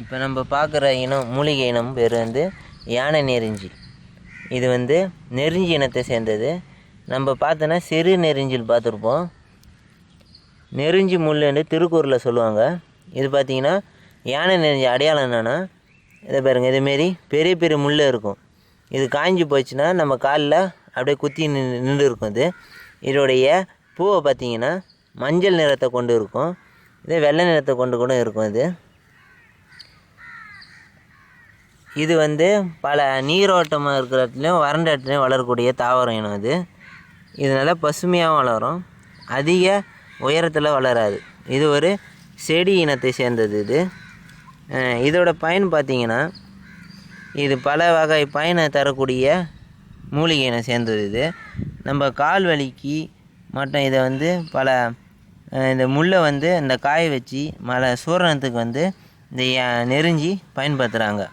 இப்போ நம்ம பார்க்குற இனம் மூலிகை இனம் பேர் வந்து யானை நெருஞ்சி இது வந்து நெருஞ்சி இனத்தை சேர்ந்தது. நம்ம பார்த்தோன்னா சிறு நெறிஞ்சில் பார்த்துருப்போம். நெருஞ்சி முள்ளுன்னு திருக்கூரில் சொல்லுவாங்க. இது பார்த்தீங்கன்னா யானை நெருஞ்சி அடையாளம் என்னென்னா இதை பாருங்கள் இதுமாரி பெரிய பெரிய முள் இருக்கும். இது காஞ்சி போச்சுன்னா நம்ம காலில் அப்படியே குத்தி நின்று நின்று இருக்கும் இது. இதோடைய பூவை பார்த்தீங்கன்னா மஞ்சள் நிறத்தை கொண்டு இருக்கும். இதே வெள்ளை நிறத்தை கொண்டு கூட இருக்கும் இது. இது வந்து பல நீரோட்டமாக இருக்கிற இடத்துலையும் வறண்ட இடத்துலையும் வளரக்கூடிய தாவரம் இனம் இது. இது நல்லா பசுமையாகவும் வளரும். அதிக உயரத்தில் வளராது. இது ஒரு செடி இனத்தை சேர்ந்தது இது. இதோட பயன் பார்த்தீங்கன்னா இது பல வகை பயனை தரக்கூடிய மூலிகை இனம் சேர்ந்தது இது. நம்ம கால் வலிக்கு மற்றும் இதை வந்து பல இந்த முள்ளை வந்து இந்த காய வச்சு மலை சூரணத்துக்கு வந்து இந்த ய- நெருஞ்சி பயன்படுத்துகிறாங்க